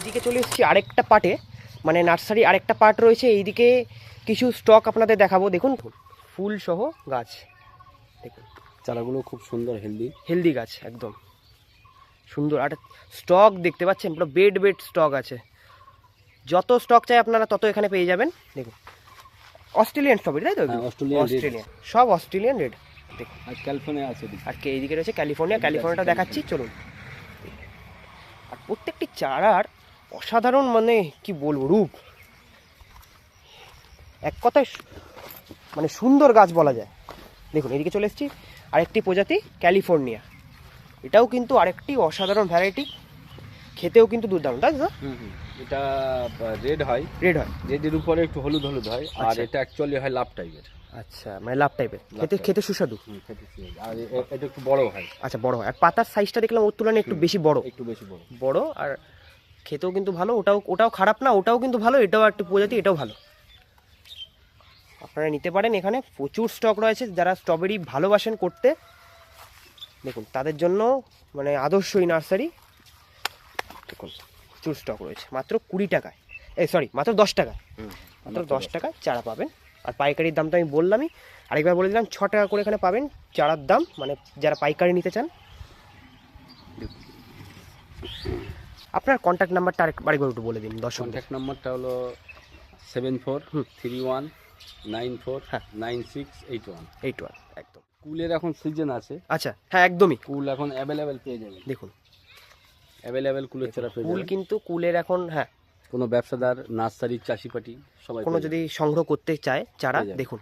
এইদিকে চলে এসেছি আরেকটা পার্টে মানে নার্সারি আরেকটা পার্ট রয়েছে। এইদিকে কিছু স্টক আপনাদের দেখাবো। দেখুন ফুল সহ গাছ। দেখুন চারাগুলো খুব সুন্দর হেলদি হেলদি গাছ একদম। সুন্দর। আর স্টক দেখতে পাচ্ছেন পুরো বেড বেড স্টক আছে। যত স্টক চাই আপনারা তত এখানে পেয়ে যাবেন। দেখুন অস্ট্রেলিয়ান স্ট্রবেরি তাই তো? হ্যাঁ। অস্ট্রেলিয়ান সব অস্ট্রেলিয়ান রেড দেখুন। আর ক্যালিফোর্নিয়া আছে। আর এইদিকে রয়েছে? ক্যালিফোর্নিয়া ক্যালিফোর্নিয়াটা দেখাচ্ছি চলুন। আর প্রত্যেকটি চারার অসাধারণ মানে কি বলব রূপ। এক কথায় মানে সুন্দর গাছ বলা যায়। দেখুন এদিকে চলে এসেছি। আরেকটি প্রজাতি ক্যালিফোর্নিয়া। এটাও কিন্তু আরেকটি অসাধারণ ভ্যারাইটি খেতেও কিন্তু দুর্দান্ত তাই হুম এটা রেড হয়। রেড হয়। রেডের উপরে একটু হলুদ হলুদ হয়। আর আচ্ছা। এটা অ্যাকচুয়ালি হয় লাভ টাইপের আচ্ছা মানে লাভ টাইপের খেতে খেতে সুস্বাদু। আর এটা একটু বড় হয়। আচ্ছা বড় হয়। আর পাতার সাইজটা দেখলাম ওর তুলনায় একটু বেশি বড়। একটু বেশি বড়। বড় আর খেতেও কিন্তু ভালো ওটাও ওটাও খারাপ না ওটাও কিন্তু ভালো এটাও একটু প্রজাতি এটাও ভালো। আপনারা নিতে পারেন এখানে প্রচুর স্টক রয়েছে যারা স্ট্রবেরি ভালোবাসেন করতে। দেখুন তাদের জন্য মানে আদর্শই নার্সারি দেখুন প্রচুর স্টক রয়েছে মাত্র কুড়ি টাকায়। এই সরি মাত্র দশ টাকায়। মাত্র দশ টাকায় চারা পাবেন। আর পাইকারির দাম তো আমি বললামই আরেকবার বলে দিলাম ছ টাকা করে এখানে পাবেন চারার দাম মানে যারা পাইকারি নিতে চান। আপনার কন্ট্যাক্ট নাম্বারটা আরেকবার একটু বলে দিন দর্শক কন্ট্যাক্ট নাম্বারটা হলো seven four. Three one nine four. Nine six eight one eight one একদম। কুলের এখন সিজন আছে। আচ্ছা হ্যাঁ একদমই। কুল এখন অ্যাভেলেবেল পেয়ে যাবেন। দেখুন। অ্যাভেলেবেল কুলের চারা পেয়ে যাবেন। কিন্তু কুলের এখন হ্যাঁ। কোনো ব্যবসাদার নার্সারি চাষিপাটি সবাই কোনো যদি সংগ্রহ করতে চায় চারা দেখুন।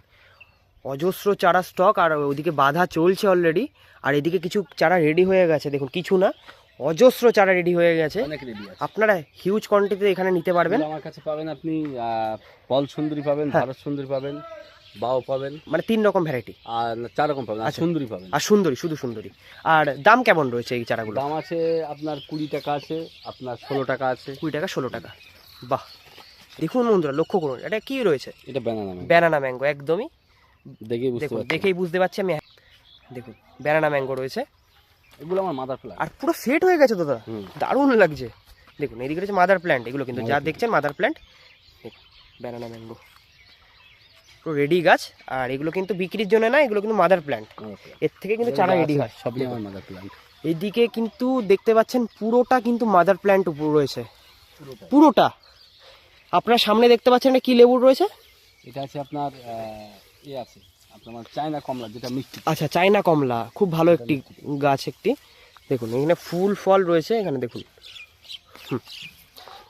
অজস্র চারা স্টক আর ওইদিকে বাধা চলছে অলরেডি আর এদিকে কিছু চারা রেডি হয়ে গেছে। দেখুন কিছু না অজস্র চারা রেডি হয়ে গেছে। অনেক রেডি আছে। আপনারা হিউজ কোয়ান্টিটিতে এখানে নিতে পারবেন। আমার কাছে পাবেন আপনি পল সুন্দরী পাবেন হ্যাঁ। ভারত সুন্দরী পাবেন বাও পাবেন। মানে তিন রকম ভ্যারাইটি আর চার রকম পাবেন আর আচ্ছা। সুন্দরী পাবেন। আর সুন্দরী শুধু সুন্দরী। আর দাম কেমন রয়েছে এই চারাগুলো? দাম আছে আপনার কুড়ি টাকা আছে আপনার ষোলো টাকা আছে। কুড়ি টাকা ষোলো টাকা। বাহ! দেখুন বন্ধুরা লক্ষ্য করুন এটা কি রয়েছে? এটা ব্যানানা ম্যাম ব্যানানা ম্যাঙ্গো একদমই। দেখেই বুঝতে দেখেই বুঝতে পারছি আমি। দেখুন ব্যানানা ম্যাঙ্গো রয়েছে। এগুলো আমার মাদার প্লান্ট আর পুরো সেট হয়ে গেছে দাদা। দারুণ লাগছে। দেখুন এদিকে রয়েছে মাদার প্ল্যান্ট এগুলো কিন্তু যা দেখছেন মাদার প্ল্যান্ট ব্যানানা ম্যাঙ্গো পুরো রেডি গাছ আর এগুলো কিন্তু বিক্রির জন্য না এগুলো কিন্তু মাদার প্ল্যান্ট এর থেকে কিন্তু চারা রেডি হয় সবই। আমার মাদার প্লান্ট এইদিকে কিন্তু দেখতে পাচ্ছেন পুরোটা কিন্তু মাদার প্ল্যান্ট উপর রয়েছে। পুরোটা? আপনার সামনে দেখতে পাচ্ছেন এটা কি লেবু রয়েছে? এটা আছে আপনার ইয়ে আছে। আপনার চায়না কমলা যেটা মিষ্টি। আচ্ছা চাইনা কমলা খুব ভালো একটি গাছ একটি। দেখুন এখানে ফুল ফল রয়েছে এখানে দেখুন।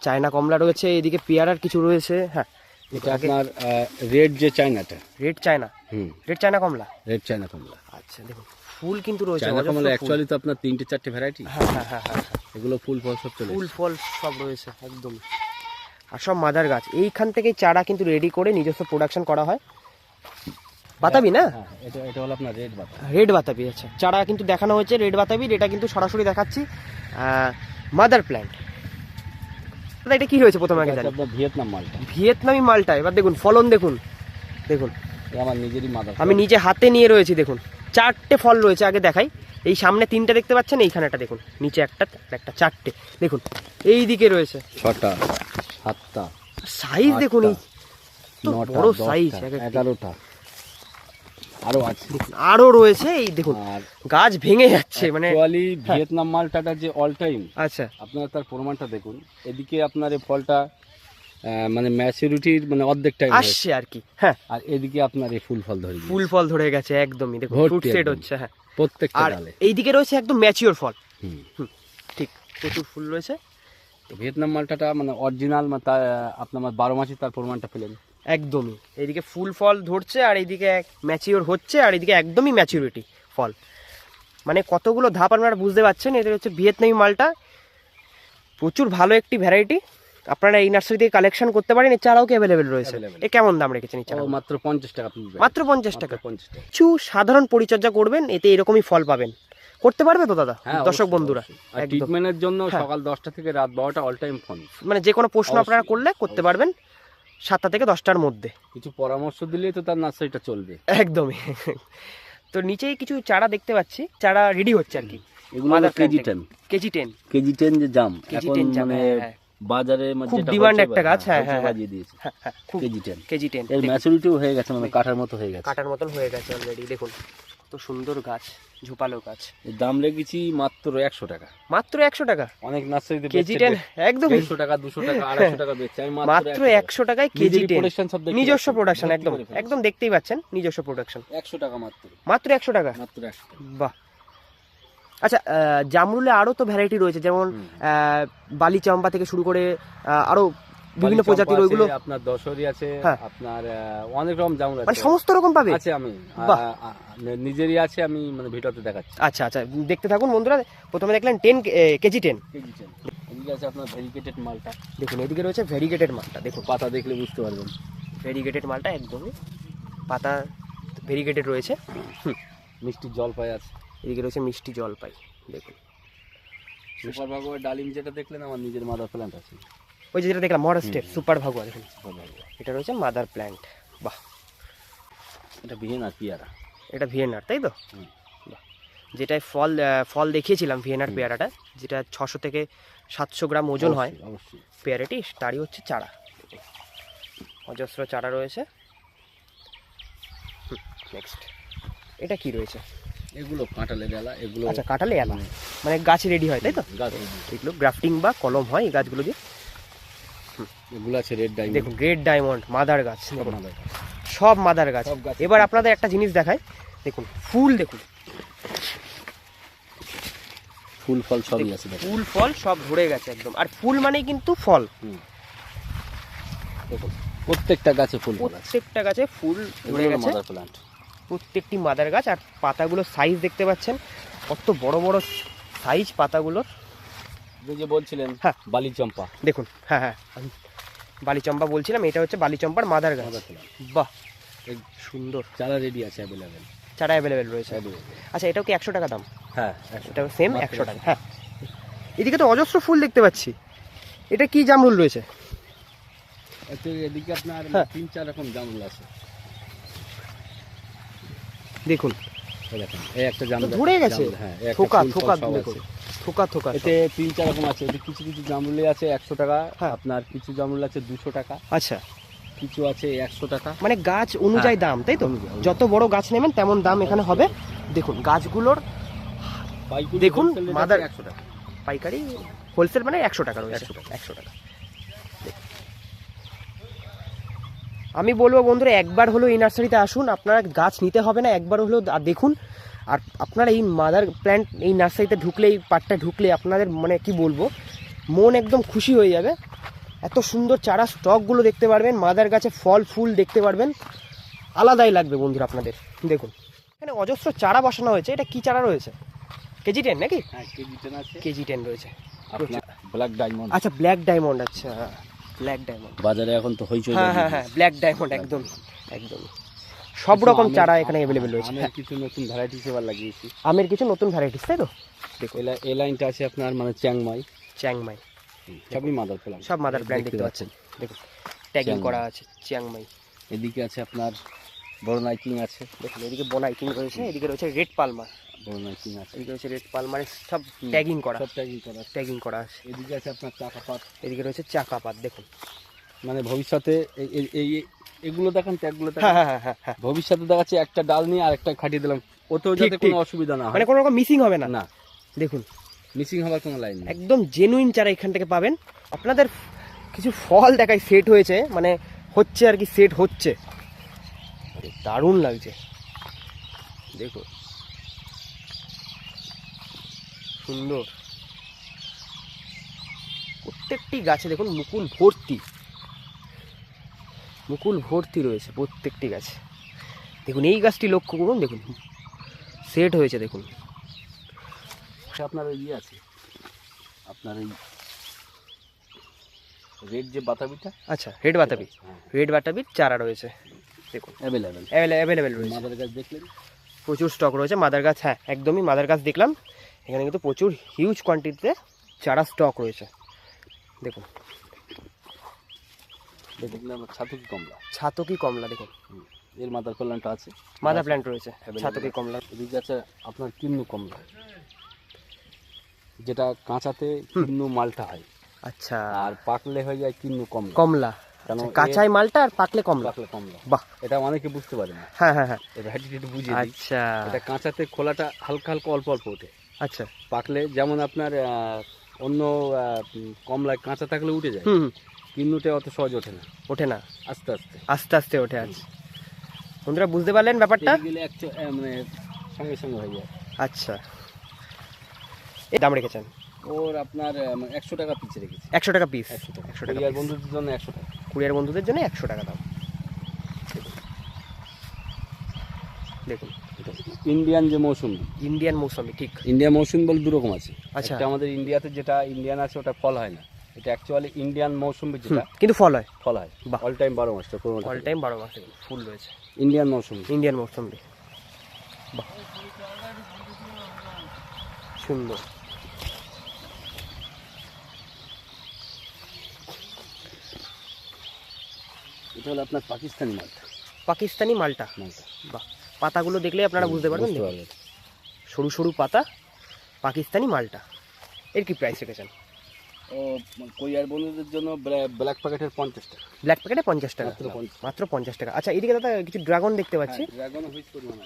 চায়না কমলা রয়েছে এদিকে পেয়ারার কিছু রয়েছে হ্যাঁ। এটা আপনার রেড যে চায়নাটা। Red China? হুম। রেড চায়না কমলা? রেড চায়না কমলা। আচ্ছা দেখুন ফুল কিন্তু রয়েছে চায়না কমলা অ্যাকচুয়ালি তো আপনার তিনটে চারটে ভ্যারাইটি হ্যাঁ হ্যাঁ হ্যাঁ হ্যাঁ এগুলো ফুল ফল সব চলে ফুল ফল সব রয়েছে একদম। আর সব মাদার গাছ। এইখান থেকে চারা কিন্তু রেডি করে নিজস্ব প্রোডাকশন করা হয়। বাতাবি না? হ্যাঁ এটা এটা হলো আপনার রেড বাতা রেড বাতাবি আচ্ছা। চারা কিন্তু দেখানো হয়েছে রেড বাতাবি এটা কিন্তু সরাসরি দেখাচ্ছি। মাদার প্ল্যান্ট দাদা এটা কি হয়েছে প্রথমে আগে জানি। ভিয়েতনাম মালটা। ভিয়েতনামি মালটা। এবার দেখুন ফলন দেখুন। দেখুন। আমার নিজেরই মাদার আমি নিজে হাতে নিয়ে রয়েছি দেখুন। চারটে ফল রয়েছে আগে দেখাই। এই সামনে তিনটে দেখতে পাচ্ছেন এইখানে একটা দেখুন। নিচে একটা একটা চারটে। দেখুন এই দিকে রয়েছে। ছটা সাতটা সাইজ দেখুন এই বড় সাইজ এগারোটা। আরও আছে। আরও রয়েছে এই দেখুন গাছ ভেঙে যাচ্ছে মানে অ্যাকচুয়ালি ভিয়েতনাম মালটাটা যে অল টাইম আচ্ছা। আপনারা তার প্রমাণটা দেখুন। এদিকে আপনার এই ফলটা মানে ম্যাচুরিটির মানে অর্ধেক টাইম আসছে আর কি হ্যাঁ। আর এদিকে আপনার এই ফুল ফল ধরে ফুল ফল ধরে গেছে একদমই দেখুন ফ্রুট সেট হচ্ছে হ্যাঁ। প্রত্যেকটা ডালে। এইদিকে রয়েছে একদম ম্যাচিওর ফল। হুম। ঠিক প্রচুর ফুল রয়েছে। তো ভিয়েতনাম মালটাটা মানে অরিজিনাল তার আপনার বারো মাসে তার প্রমাণটা পেলেন। একদমই। এইদিকে ফুল ফল ধরছে আর এইদিকে ম্যাচিওর হচ্ছে আর এইদিকে একদমই ম্যাচিউরিটি ফল মানে কতগুলো ধাপ আপনারা বুঝতে পারছেন? এটা হচ্ছে ভিয়েতনামি মালটা। প্রচুর ভালো একটি ভ্যারাইটি আপনারা এই নার্সারি থেকে কালেকশন করতে পারেন এছাড়াও কি অ্যাভেলেবেল রয়েছে? এ কেমন দাম রেখেছেন এই মাত্র পঞ্চাশ টাকা মাত্র পঞ্চাশ টাকা। পঞ্চাশ কিছু সাধারণ পরিচর্যা করবেন এতে এরকমই ফল পাবেন। করতে পারবে তো দাদা? হ্যাঁ দর্শক বন্ধুরা। ট্রিটমেন্টের জন্য হ্যাঁ। সকাল দশটা থেকে রাত বারোটা অল টাইম ফোন মানে যে কোনো প্রশ্ন আপনারা করলে করতে পারবেন। সাতটা থেকে দশটার মধ্যে। কিছু পরামর্শ দিলেই তো তার নার্সারিটা চলবে। একদমই। তো নিচেই কিছু চারা দেখতে পাচ্ছি। চারা রেডি হচ্ছে আর কি। এগুলো KG ten KG ten KG ten যে জাম। এখন মানে বাজারে মানে খুব হয়েছে একটা গাছ, হ্যাঁ, হ্যাঁ, বাজিয়ে দিয়েছে। হ্যাঁ হ্যাঁ কেজি টেন কেজি টেন এর ম্যাচুরিটিও হয়ে গেছে মানে কাঠার মতো হয়ে গেছে। কাটার মতন হয়ে গেছে অলরেডি দেখুন। কত সুন্দর গাছ ঝোপালো গাছ। দাম লেগেছি মাত্র একশো টাকা। মাত্র একশো টাকা? অনেক নার্সারিতে কেজি টেন একদমই। দেড়শো টাকা দুশো টাকা আড়াইশো টাকা বেচছে। আমি মাত্র একশো টাকায় কেজি টেন। নিজস্ব প্রোডাকশন একদম। একদম দেখতেই পাচ্ছেন নিজস্ব প্রোডাকশন একশো টাকা মাত্র। মাত্র একশো টাকা? মাত্র একশো বাহ। আচ্ছা জামরুলে আরও তো ভ্যারাইটি রয়েছে যেমন বালি চম্পা থেকে শুরু করে আরও বিভিন্ন প্রজাতির ওইগুলো আপনার দশরি আছে হ্যাঁ। আপনার অনেক রকম জামুন মানে আছে সমস্ত রকম পাবে? আছে আমি। নিজেরই আছে আমি মানে ভিডিওতে দেখাচ্ছি। আচ্ছা আচ্ছা দেখতে থাকুন বন্ধুরা। প্রথমে দেখলেন ten KG ten KG ten এদিকে আছে আপনার ভেরিকেটেড মালটা। দেখুন এদিকে রয়েছে ভেরিগেটেড মালটা দেখুন। পাতা দেখলে বুঝতে পারবেন। ভেরিগেটেড মালটা একদমই পাতা ভেরিগেটেড রয়েছে। মিষ্টি জলপাই আছে। এদিকে রয়েছে মিষ্টি জলপাই দেখুন। সুপার ভাগোয়ার ডালিম যেটা দেখলেন আমার নিজের মাদার প্ল্যান্ট আছে। ওই যে যেটা দেখলাম মহারাষ্ট্রের সুপার ভাগুয়া দেখুন এটা রয়েছে মাদার প্ল্যান্ট বাহ। এটা আর পিয়ারা। এটা ভিয়েনার তাই তো। যেটায় ফল ফল দেখিয়েছিলাম ভিয়েনার পেয়ারাটা যেটা ছশো থেকে সাতশো গ্রাম ওজন হয়। পেয়ারাটি তারই হচ্ছে চারা। অজস্র চারা রয়েছে। নেক্সট এটা কি রয়েছে? এগুলো কাঁঠালের ডালা এগুলো আচ্ছা কাটালে এলা মানে গাছ রেডি হয় তাই তো? গাছ এগুলো গ্রাফটিং বা কলম হয় এই গাছগুলো দিয়ে এগুলো আছে রেড ডাইমন্ড দেখুন গ্রেট ডায়মন্ড মাদার গাছ দেখুন। সব মাদার গাছ। এবার আপনাদের একটা জিনিস দেখায় দেখুন ফুল দেখুন। ফুল ফল সবই আছে ফুল ফল সব ভরে গেছে একদম। আর ফুল মানেই কিন্তু ফল। দেখুন প্রত্যেকটা গাছে ফুল প্রত্যেকটা গাছে ফুল ভরে গেছে। প্রত্যেকটি মাদার গাছ আর পাতাগুলোর সাইজ দেখতে পাচ্ছেন। কত বড় বড় সাইজ পাতাগুলোর। যে বলছিলেন হ্যাঁ। বালি চম্পা। দেখুন হ্যাঁ হ্যাঁ। বালিচম্পা বলছিলাম এটা হচ্ছে বালিচম্পার মাদার গাছ। বাহ। সুন্দর চারা রেডি আছে অ্যাভেলেবেল চারা অ্যাভেলেবেল রয়েছে। আচ্ছা এটাও কি একশো টাকা দাম? হ্যাঁ সেম একশো টাকা। হ্যাঁ। এদিকে তো অজস্র ফুল দেখতে পাচ্ছি। এটা কি জামরুল রয়েছে? এতে এদিকে আপনার হ্যাঁ। তিন চার রকম জামরুল আছে। দেখুন। এই এই একটা জামরুল ধরে গেছে। হ্যাঁ থোকা থোকা দেখুন। থোকা থোকা এতে তিন চার রকম আছে। এতে কিছু কিছু জামরুলে আছে একশো টাকা হ্যাঁ। আপনার কিছু জামরুল আছে দুশো টাকা। আচ্ছা। কিছু আছে একশো টাকা। মানে গাছ অনুযায়ী দাম তাই তো? অনুযায়ী, অনুযায়ী। যত বড় গাছ নেবেন তেমন দাম এখানে হবে। দেখুন গাছগুলোর পাইকারি দেখুন, wholesale rate আছে মাদার- একশো টাকা। পাইকারি হোলসেল মানে একশো টাকা রয়েছে। 100 টাকা। একশো টাকা। দেখুন। আমি বলব বন্ধুরা একবার হলো এই নার্সারিতে আসুন। আপনারা গাছ নিতে হবে না একবার হলো দা- দেখুন। আর আপনারা এই মাদার প্ল্যান্ট এই নার্সারিতে ঢুকলে এই পাটটা ঢুকলে আপনাদের মানে কি বলব? মন একদম খুশি হয়ে যাবে। এত সুন্দর চারা স্টকগুলো দেখতে পারবেন মাদার গাছে ফল ফুল দেখতে পারবেন। আলাদাই লাগবে বন্ধুরা আপনাদের দেখুন। এখানে অজস্র চারা বসানো হয়েছে এটা কি চারা রয়েছে? কেজি টেন নাকি? হ্যাঁ কেজি টেন আছে। কেজি টেন রয়েছে। ব্ল্যাক ডায়মন্ড আচ্ছা ব্ল্যাক ডায়মন্ড আচ্ছা ব্ল্যাক ডায়মন্ড বাজারে এখন তো হইচই হ্যাঁ হ্যাঁ হ্যাঁ ব্ল্যাক ডায়মন্ড একদম একদম। সব রকম চারা এখানে অ্যাভেলেবেল রয়েছে। আমের কিছু নতুন ভ্যারাইটিস এবার লাগিয়েছি। আমের কিছু নতুন ভ্যারাইটিস তাই তো? দেখুন। এই লাইনটা আছে আপনার মানে চ্যাংমাই। Chiang Mai. সবই মাদার প্ল্যান্ট সব মাদার প্ল্যান্ট দেখতে পাচ্ছেন। দেখুন ট্যাগিং করা আছে চিয়াংমাই। এদিকে আছে আপনার বড় নাইকিং আছে। দেখুন এদিকে বনাইটিং রয়েছে এদিকে রয়েছে রেড পালমার বড় নাইকিং আছে। এদিকে রয়েছে রেড পালমারের সব ট্যাগিং করা। সব ট্যাগিং করা ট্যাগিং করা আছে। এদিকে আছে আপনার চাকা পাত এদিকে রয়েছে চাকাপাত দেখুন। মানে ভবিষ্যতে এই- এগুলো দেখেন ট্যাগগুলো হ্যাঁ দেখেন। হ্যাঁ হ্যাঁ হ্যাঁ ভবিষ্যতে দেখাচ্ছে একটা ডাল নিয়ে আরেকটা খাটিয়ে দিলাম। ওতেও যাতে কোনো অসুবিধা না হয়। মানে কোনো রকম মিসিং হবে না। না। দেখুন। মিসিং হওয়ার কোনো লাইন একদম জেনুইন চারা এখান থেকে পাবেন আপনাদের কিছু ফল দেখায় সেট হয়েছে মানে হচ্ছে আর কি সেট হচ্ছে। দারুণ লাগছে। দেখো সুন্দর। প্রত্যেকটি গাছে দেখুন মুকুল ভর্তি। মুকুল ভর্তি রয়েছে প্রত্যেকটি গাছে। দেখুন এই গাছটি লক্ষ্য করুন দেখুন। সেট হয়েছে দেখুন। আপনার ওই ইয়ে আছে। আপনার এই রেড যে বাতাবিটা? আচ্ছা রেড বাতাবি। রেড বাতাবির চারা রয়েছে দেখুন। অ্যাভেলেবেল অ্যাভেলেবেল রয়েছে। মাদার গাছ দেখলেন? প্রচুর স্টক রয়েছে মাদার গাছ হ্যাঁ একদমই মাদার গাছ দেখলাম। এখানে কিন্তু প্রচুর হিউজ কোয়ান্টিটিতে চারা স্টক রয়েছে। দেখুন। আমার ছাতুকি কমলা। ছাতকি কমলা দেখুন। এর মাদার কল্যাণটা আছে। মাদার প্ল্যান্ট রয়েছে ছাতকি কমলা। এদিকে আছে আপনার কিন্নু কমলা। যেটা কাঁচাতে কিন্নু মালটা হয়। আচ্ছা। আর পাকলে হয়ে যায় কিন্নু কম কমলা। আচ্ছা, কাঁচাই মালটা আর পাকলে কমলা। পাকলে কমলা। বাহ। এটা অনেকে বুঝতে পারে না। হ্যাঁ হ্যাঁ হ্যাঁ। এটা একটু বুঝিয়ে আচ্ছা। এটা কাঁচাতে খোলাটা হালকা হালকা অল্প অল্প ওঠে। আচ্ছা। পাকলে যেমন আপনার অন্য কমলায় কাঁচা থাকলে উঠে যায়। কিন্নুতে অত সহজ ওঠে না। ওঠে না। আস্তে আস্তে। আস্তে আস্তে ওঠে আছে বন্ধুরা বুঝতে পারলেন ব্যাপারটা? মানে সঙ্গে সঙ্গে হয়ে যায়। আচ্ছা। এই দাম রেখেছেন? ওর আপনার একশো টাকা পিস রেখেছি। একশো টাকা পিস একশো টাকা। একশো টাকা বন্ধুদের জন্য একশো টাকা। কুরিয়ার বন্ধুদের জন্য একশো টাকা দাম। দেখুন। ইন্ডিয়ান যে মৌসুমি। ইন্ডিয়ান মৌসুমি ঠিক। ইন্ডিয়ান মৌসুমি বলে দু রকম আছে। আচ্ছা। আমাদের ইন্ডিয়াতে যেটা ইন্ডিয়ান আছে ওটা ফল হয় না। এটা অ্যাকচুয়ালি ইন্ডিয়ান মৌসুমি যেটা কিন্তু ফল হয়। ফল হয়। বাহ। অল টাইম বারো মাসটা কোনো অল টাইম বারো মাস ফুল রয়েছে। ইন্ডিয়ান মৌসুমি। ইন্ডিয়ান মৌসুমি। বাহ। সুন্দর। এটা হলো আপনার পাকিস্তানি মালটা। পাকিস্তানি মালটা। মালটা। বাহ। পাতাগুলো দেখলেই আপনারা বুঝতে পারবেন পারবেন। সরু সরু পাতা পাকিস্তানি মালটা। এর কি প্রাইস রেখেছেন? ও কোরিয়ার বন্ধুদের জন্য ব্ল্যাক প্যাকেটের পঞ্চাশ টাকা। ব্ল্যাক প্যাকেটে পঞ্চাশ টাকা। মাত্র পঞ্চাশ। টাকা। আচ্ছা এদিকে দাদা কিছু ড্রাগন দেখতে পাচ্ছি। ড্রাগন হুইচ পরিমাণ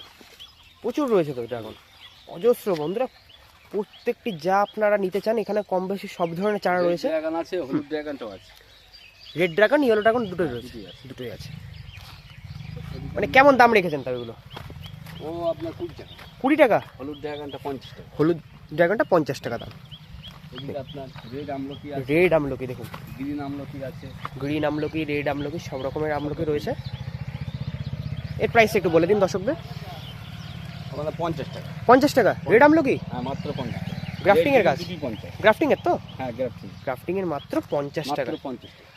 প্রচুর রয়েছে তো ড্রাগন অজস্র বন্ধুরা। প্রত্যেকটি যা আপনারা নিতে চান এখানে কম বেশি সব ধরনের চারা রয়েছে। ড্রাগন আছে হলুদ ড্রাগনটাও আছে। রেড ড্রাগন ইয়েলো ড্রাগন দুটোই রয়েছে। দুটোই আছে। দুটোই আছে। মানে কেমন দাম রেখেছেন তবে এগুলো? ও আপনার কুড়ি টাকা। কুড়ি টাকা? হলুদ ড্রাগনটা পঞ্চাশ টাকা। হলুদ ড্রাগনটা পঞ্চাশ টাকা দাম। এদিকে আপনার রেড আমলকি আছে রেড আমলকি দেখুন। গ্রিন আমলকি আছে। গ্রিন আমলকি রেড আমলকি সব রকমের আমলকি রয়েছে। এর প্রাইস একটু বলে দিন দর্শকদের। পঞ্চাশ টাকা। পঞ্চাশ টাকা? রেড আমলকি? হ্যাঁ মাত্র পঞ্চাশ গ্রাফটিং এর গাছ গ্রাফটিং এর তো? হ্যাঁ গ্রাফটিং গ্রাফটিং এর মাত্র পঞ্চাশ টাকা। পঞ্চাশ টাকা।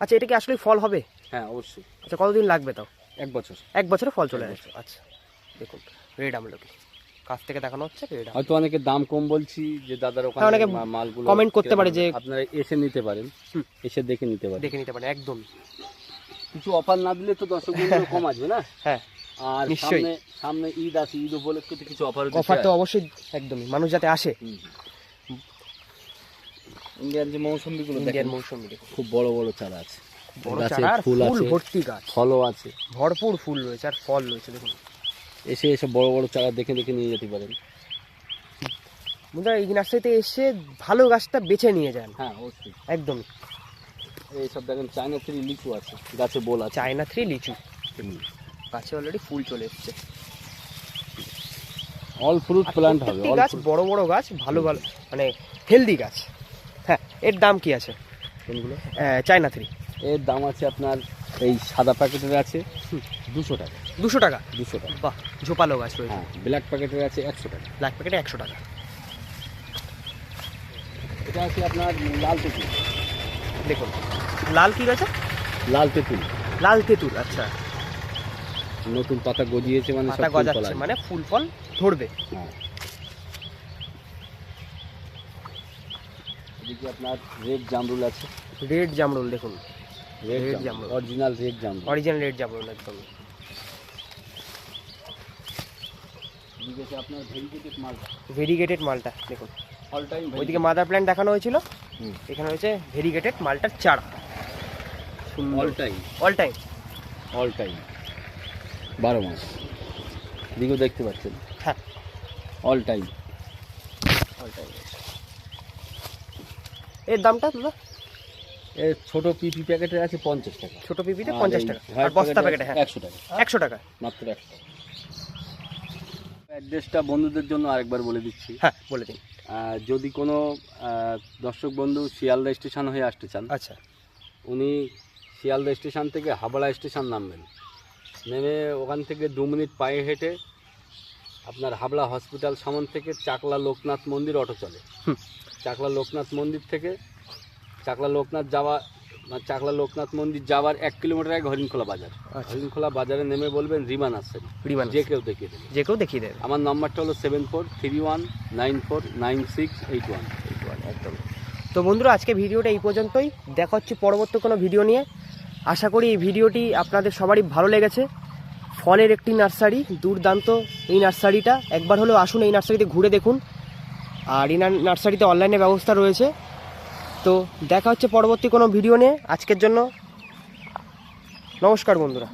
আচ্ছা এটা কি আসলে ফল হবে? হ্যাঁ অবশ্যই। আচ্ছা কতদিন লাগবে তাও? এক বছর। এক বছরে ফল চলে আসবে। আচ্ছা দেখুন রেড আমলকি। কাছ থেকে দেখানো হচ্ছে রেড হয়তো অনেকে দাম কম বলছি যে দাদার ওখানে অনেকে মালগুলো comment করতে পারে যে- আপনারা এসে নিতে পারেন। এসে দেখে নিতে পারেন। দেখে নিতে পারেন একদম। কিছু অফার না দিলে তো দর্শক কম আসবে না? হ্যাঁ আর। সামনে সামনে ঈদ আছে ঈদ উপলক্ষে তো কিছু অফার অফার তো অবশ্যই একদমই মানুষ যাতে আসে। ইন্ডিয়ান যে মৌসুমিগুলো ইন্ডিয়ান মৌসুমি খুব বড় বড় চারা আছে। বড় চারা ফুল ভর্তি গাছ। ফলও আছে। ভরপুর ফুল রয়েছে আর ফল রয়েছে দেখুন। এসে এসে বড় বড় চারা দেখে দেখে নিয়ে যেতে পারেন। বন্ধুরা এই নার্সারিতে এসে ভালো গাছটা বেছে নিয়ে যান। হ্যাঁ অবশ্যই। একদম। এইসব দেখেন চায়না থ্রি লিচু আছে গাছে বোল আছে। চায়না থ্রি লিচু। গাছে অলরেডি ফুল চলে এসছে। অল ফ্রুট প্ল্যান্ট হবে গাছ বড় বড় গাছ ভালো ভালো মানে হেলদি গাছ। হ্যাঁ এর দাম কি আছে? কোনগুলো? China three. এর দাম আছে আপনার এই সাদা প্যাকেটের আছে। দুশো টাকা। দুশো টাকা? দুশো টাকা। বাহ ঝোপালো গাছ রয়েছে। হ্যাঁ ব্ল্যাক প্যাকেটের আছে একশো টাকা। ব্ল্যাক প্যাকেটে একশো টাকা। এটা আছে আপনার লাল তেঁতুল। দেখুন লাল কি রয়েছে লাল তেঁতুল। লাল তেঁতুল আচ্ছা। নতুন পাতা গজিয়েছে মানে পাতা গজাচ্ছে মানে ফুল ফল ধরবে। হ্যাঁ। এদিকে আপনার রেড জামরুল আছে। রেড জামরুল দেখুন। রেড জামরুল। অরিজিনাল রেড জামরুল। অরিজিনাল রেড জামরুল একদম। এদিকে আপনার ভেরিগেটেড মালটা ভেরিগেটেড মালটা দেখুন। অল টাইম ওইদিকে মাদার প্ল্যান্ট দেখানো হয়েছিল। এখানে রয়েছে ভেরিগেটেড মালটার চারা। All time all time all time বারো মাস। এদিকেও দেখতে পাচ্ছেন। হ্যাঁ। অল টাইম অল টাইম এর দামটা দাদা? এর ছোট পিপি প্যাকেটের আছে পঞ্চাশ টাকা। ছোট পিপিতে আর পঞ্চাশ টাকা। আর বস্তা প্যাকেটে হ্যাঁ। একশো টাকা। একশো টাকা। মাত্র একশো অ্যাড্রেসটা বন্ধুদের জন্য আরেকবার বলে দিচ্ছি। হ্যাঁ বলে দিন। যদি কোনো দর্শক বন্ধু শিয়ালদা স্টেশন হয়ে আসতে চান আচ্ছা। উনি শিয়ালদা স্টেশন থেকে হাবড়া স্টেশন নামবেন। নেমে ওখান থেকে দু মিনিট পায়ে হেঁটে আপনার হাবড়া হসপিটাল সামন থেকে চাকলা লোকনাথ মন্দির অটো চলে। চাকলা লোকনাথ মন্দির থেকে চাকলা লোকনাথ যাওয়া চাকলা লোকনাথ মন্দির যাওয়ার এক কিলোমিটার আগে হরিণখোলা বাজার। আচ্ছা। হরিণখোলা বাজারে নেমে বলবেন রিমা নার্সারি। বিমান যে কেউ দেখিয়ে দেবে। যে কেউ দেখিয়ে দেবে। আমার নাম্বারটা হলো seven four three one nine four nine six eight one. Eight one একদম। তো বন্ধুরা আজকে ভিডিওটা এই পর্যন্তই। দেখা হচ্ছে পরবর্তী কোনো ভিডিও নিয়ে। আশা করি এই ভিডিওটি আপনাদের সবারই ভালো লেগেছে। ফলের একটি নার্সারি দুর্দান্ত এই নার্সারিটা। একবার হলেও আসুন এই নার্সারিতে ঘুরে দেখুন। আর এই নার্সারিতে অনলাইনে ব্যবস্থা রয়েছে। তো দেখা হচ্ছে পরবর্তী কোনো ভিডিও নিয়ে। আজকের জন্য নমস্কার বন্ধুরা।